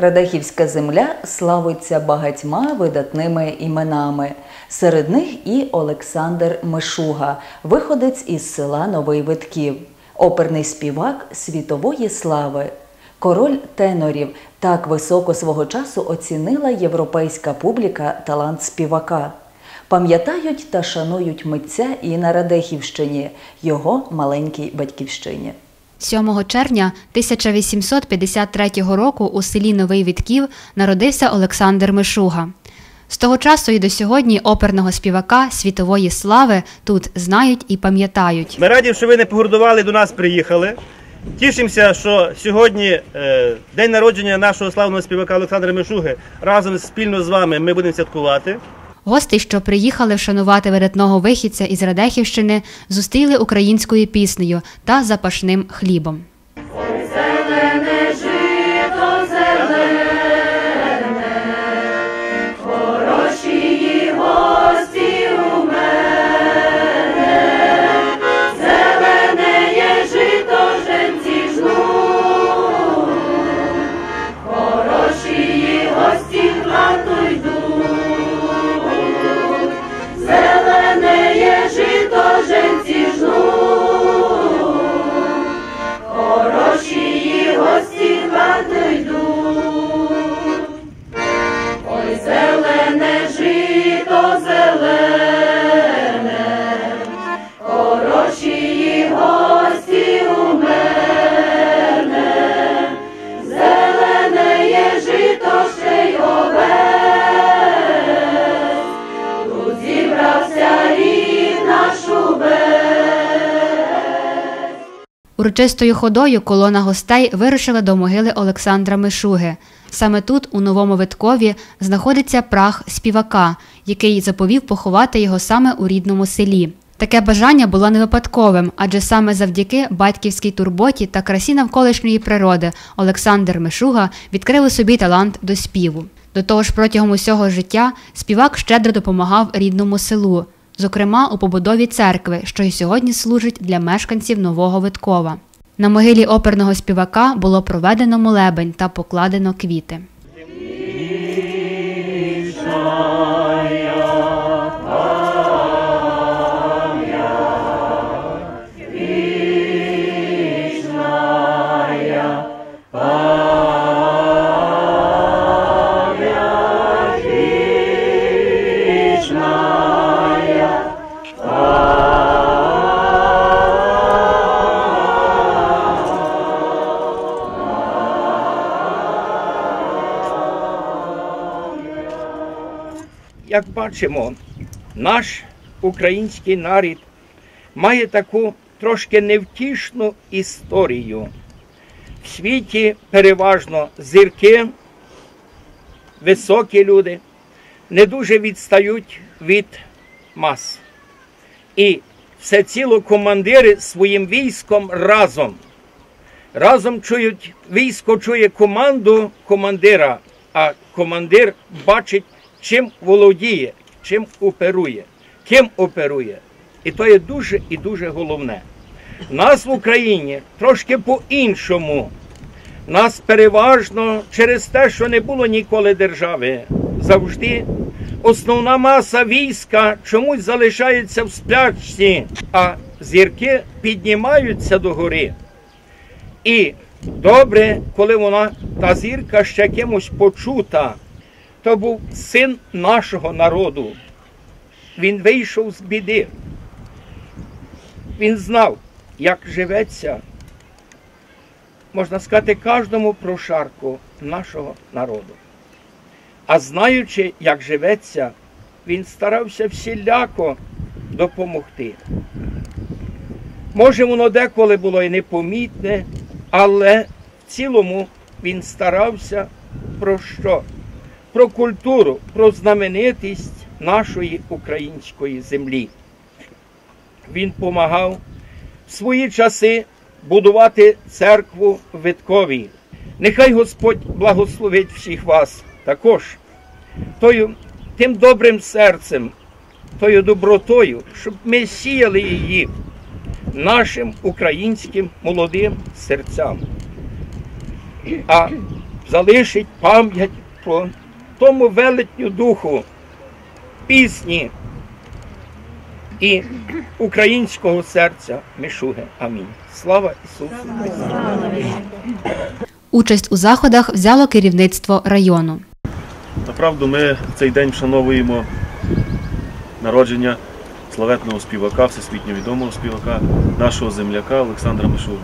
Радехівська земля славиться багатьма видатними іменами. Серед них і Олександр Мишуга, виходець із села Новий Витків, оперний співак світової слави. Король тенорів так високо свого часу оцінила європейська публіка талант співака. Пам'ятають та шанують митця і на Радехівщині, його маленькій батьківщині. 7 червня 1853 року у селі Новий Вітків народився Олександр Мишуга. З того часу і до сьогодні оперного співака світової слави тут знають і пам'ятають. Ми раді, що ви не погордували, до нас приїхали. Тішимося, що сьогодні е, день народження нашого славного співака Олександра Мишуги разом спільно з вами ми будемо святкувати. Гості, що приїхали вшанувати видатного вихідця із Радехівщини, зустріли українською піснею та запашним хлібом. Урочистою ходою колона гостей вирушила до могили Олександра Мишуги. Саме тут, у новому Виткові, знаходиться прах співака, який заповів поховати його саме у рідному селі. Таке бажання було не випадковим, адже саме завдяки батьківській турботі та красі навколишньої природи Олександр Мишуга відкрив у собі талант до співу. До того ж, протягом усього життя співак щедро допомагав рідному селу, зокрема у побудові церкви, що й сьогодні служить для мешканців Нового Виткова. На могилі оперного співака було проведено молебень та покладено квіти. Як бачимо, наш український народ має таку трошки невтішну історію. В світі переважно зірки, високі люди не дуже відстають від мас. І все ціло командири своїм військом разом. Разом чують, військо чує команду командира, а командир бачить чим володіє, чим оперує, ким оперує. І то є дуже і дуже головне. Нас в Україні трошки по-іншому. Нас переважно через те, що не було ніколи держави, завжди основна маса війська чомусь залишається в сплячці, а зірки піднімаються до гори. І добре, коли вона та зірка ще кимось почута то був син нашого народу. Він вийшов з біди. Він знав, як живеться, можна сказати, кожному прошарку нашого народу. А знаючи, як живеться, він старався всіляко допомогти. Може, воно деколи було і непомітне, але в цілому він старався про що? Про культуру, про знаменитість нашої української землі. Він допомагав в свої часи будувати церкву в Виткові. Нехай Господь благословить всіх вас також, тою, тим добрим серцем, тою добротою, щоб ми сіяли її нашим українським молодим серцям. А залишить пам'ять про тому велетню духу пісні і українського серця Мишуги. Амінь. Слава Ісусу Христу! Участь у заходах взяло керівництво району. Направду ми цей день вшановуємо народження славетного співака, всесвітньо відомого співака, нашого земляка Олександра Мишугу.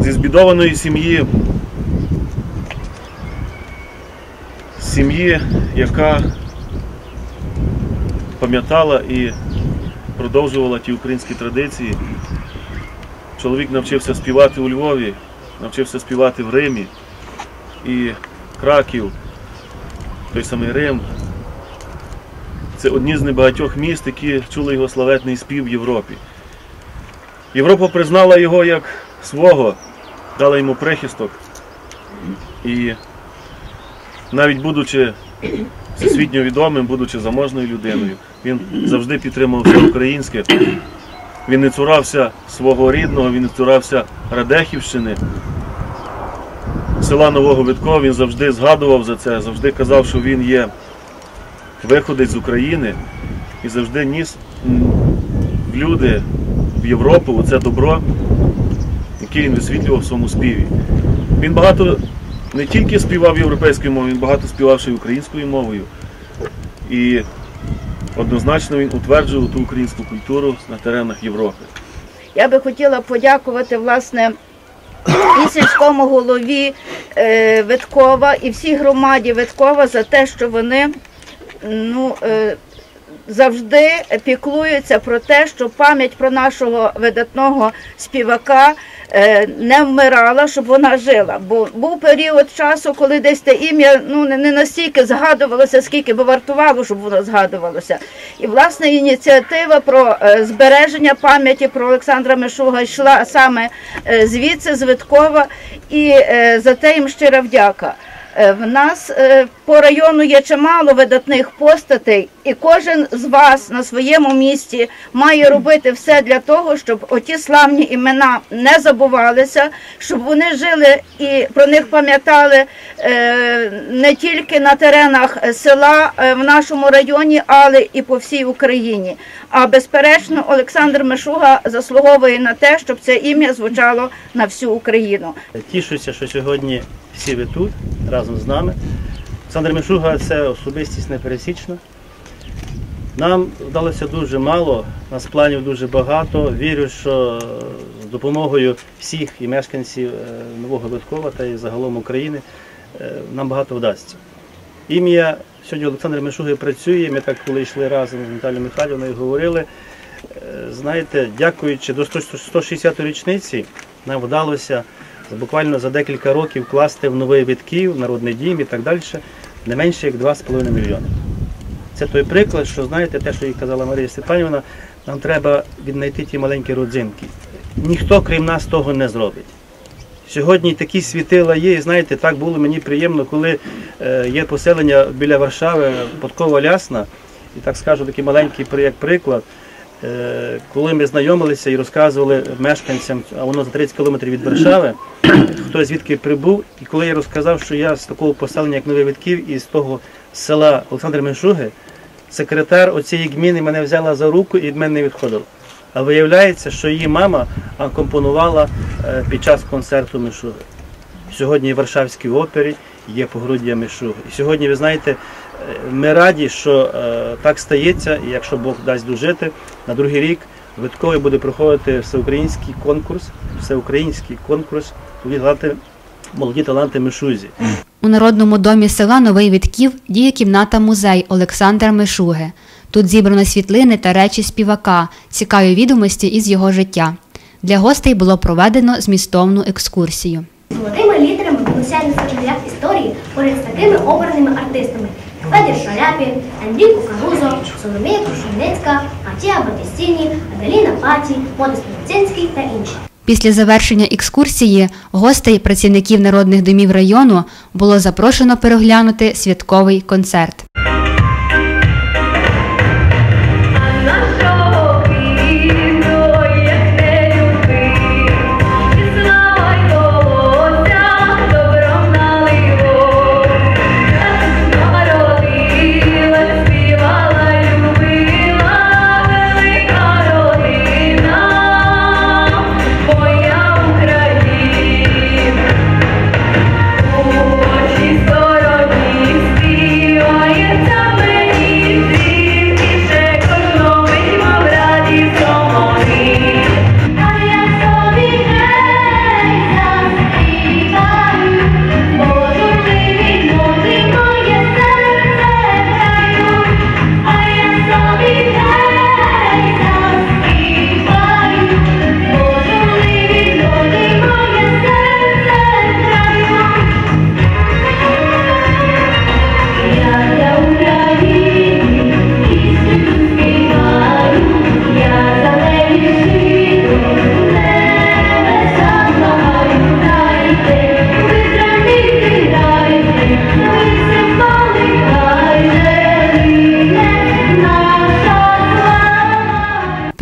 Зі збідованої сім'ї, сім'ї, яка пам'ятала і продовжувала ті українські традиції. Чоловік навчився співати у Львові, навчився співати в Римі і Краків, той самий Рим. Це одні з небагатьох міст, які чули його славетний спів в Європі. Європа признала його як свого, дала йому прихисток. І навіть будучи всесвітньо відомим, будучи заможною людиною, він завжди підтримував все українське. Він не цурався свого рідного, він не цурався Радехівщини, села Нового Виткова, він завжди згадував за це, завжди казав, що він є виходець з України і завжди ніс в люди в Європу це добро, яке він висвітлював в своєму співі. Він багато не тільки співав європейською мовою, він багато співав ще й українською мовою. І однозначно він утверджував ту українську культуру на теренах Європи. Я би хотіла подякувати власне і сільському голові е, Виткова, і всій громаді Виткова за те, що вони ну, е, завжди піклуються про те, щоб пам'ять про нашого видатного співака не вмирала, щоб вона жила. Бо був період часу, коли десь те ім'я ну, не, настільки згадувалося, скільки би вартувало, щоб воно згадувалося. І власне ініціатива про е, збереження пам'яті про Олександра Мишуга йшла саме е, звідси, з Виткова, і е, за те їм щира вдяка. Е, В нас е, по району є чимало видатних постатей, і кожен з вас на своєму місці має робити все для того, щоб оті славні імена не забувалися, щоб вони жили і про них пам'ятали е, не тільки на теренах села е, в нашому районі, але і по всій Україні. А безперечно, Олександр Мишуга заслуговує на те, щоб це ім'я звучало на всю Україну. Тішуся, що сьогодні всі ви тут разом з нами. Олександр Мишуга це особистість непересічна. Нам вдалося дуже мало, нас планів дуже багато. Вірю, що з допомогою всіх і мешканців е, Нового Виткова та і загалом України е, нам багато вдасться. Ім'я сьогодні Олександра Мишуги працює. Ми так коли йшли разом з Наталією Михайлівною, говорили. Е, Знаєте, дякуючи до 160-ї річниці, нам вдалося буквально за декілька років вкласти в новий Витків, Народний дім і так далі, не менше як 2,5 мільйони. Це той приклад, що знаєте, те, що і казала Марія Степанівна, нам треба віднайти ті маленькі родзинки. Ніхто, крім нас, того не зробить. Сьогодні такі світила є, і знаєте, так було мені приємно, коли е, є поселення біля Варшави, Подкова Лясна, і так скажу такий маленький як приклад. Е, коли ми знайомилися і розказували мешканцям, а воно за 30 кілометрів від Варшави, хто звідки прибув, і коли я розказав, що я з такого поселення, як Новий Витків, і з того села Олександр Меншуги, секретар оцієї гміни мене взяла за руку і від мене не відходила. А виявляється, що її мама акомпонувала е, під час концерту Мишуги. Сьогодні в Варшавській опері є погруддя Мишуги. І сьогодні, ви знаєте, е, ми раді, що е, так стається, і якщо Бог дасть дожити, на другий рік в буде проходити всеукраїнський конкурс, всеукраїнський конкурс «Молоді молоді таланти Мишузі. У народному домі села Новий Вітків діє кімната музей Олександра Мишуги. Тут зібрано світлини та речі співака, цікаві відомості із його життя. Для гостей було проведено змістовну екскурсію. Золотими літерами на сторінках історії поряд з такими оперними артистами. Федір Шаляпін, Андрій Кукарузо, Соломія Крушельницька, Матія Батістіні, Аделіна Паті, Модес Поліцинський та інші. Після завершення екскурсії гостей працівників народних домів району було запрошено переглянути святковий концерт.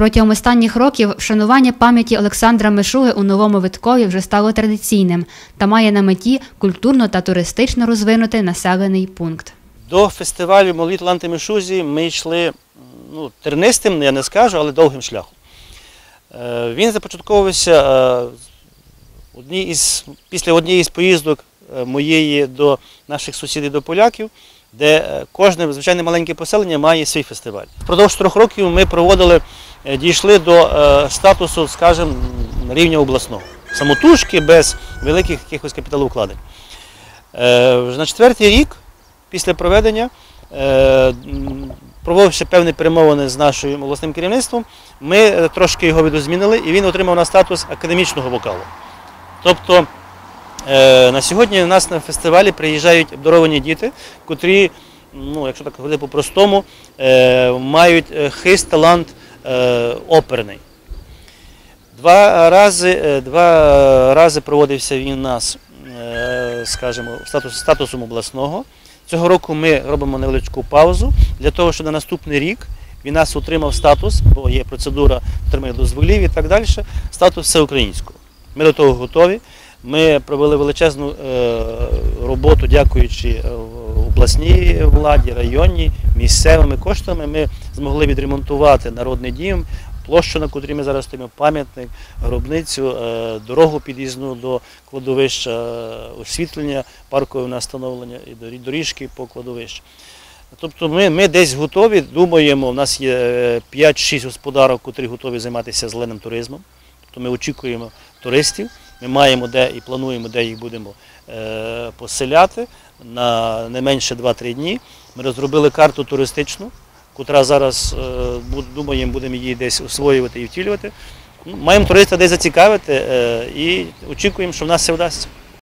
Протягом останніх років вшанування пам'яті Олександра Мишуги у новому Виткові вже стало традиційним та має на меті культурно та туристично розвинути населений пункт. До фестивалю Молі таланти Мишузі ми йшли ну, тернистим, я не скажу, але довгим шляхом. Е, Він започатковувався е, із, після однієї з поїздок е, моєї до наших сусідів, до поляків, де кожне звичайне маленьке поселення має свій фестиваль. Впродовж трьох років ми проводили, дійшли до е, статусу, скажімо, рівня обласного. Самотужки без великих якихось капіталовкладень. Е, На четвертий рік після проведення е, проводивши певні перемовини з нашим обласним керівництвом, ми е, трошки його відозмінили і він отримав на статус академічного вокалу. Тобто е, на сьогодні у нас на фестивалі приїжджають обдаровані діти, котрі, ну, якщо так говорити по-простому, е, мають е, хист, талант е, оперний. Два рази, е, два рази проводився він у нас, е, скажімо, статус, статусом обласного. Цього року ми робимо невеличку паузу для того, щоб на наступний рік він нас отримав статус, бо є процедура отримання дозволів і так далі, статус всеукраїнського. Ми до того готові. Ми провели величезну е, роботу, дякуючи е, обласній владі, районній, місцевими коштами. Ми змогли відремонтувати народний дім, площу, на котрій ми зараз стоїмо, пам'ятник, гробницю, е, дорогу під'їзну до кладовища, е, освітлення, паркове настановлення і доріжки по кладовищу. Тобто ми, ми десь готові, думаємо, у нас є е, 5-6 господарок, котрі готові займатися зеленим туризмом. Тобто ми очікуємо туристів, ми маємо де і плануємо, де їх будемо е, поселяти на не менше 2-3 дні. Ми розробили карту туристичну, котра зараз е, думаємо, будемо її десь освоювати і втілювати. Маємо туриста десь зацікавити е, і очікуємо, що в нас все вдасться.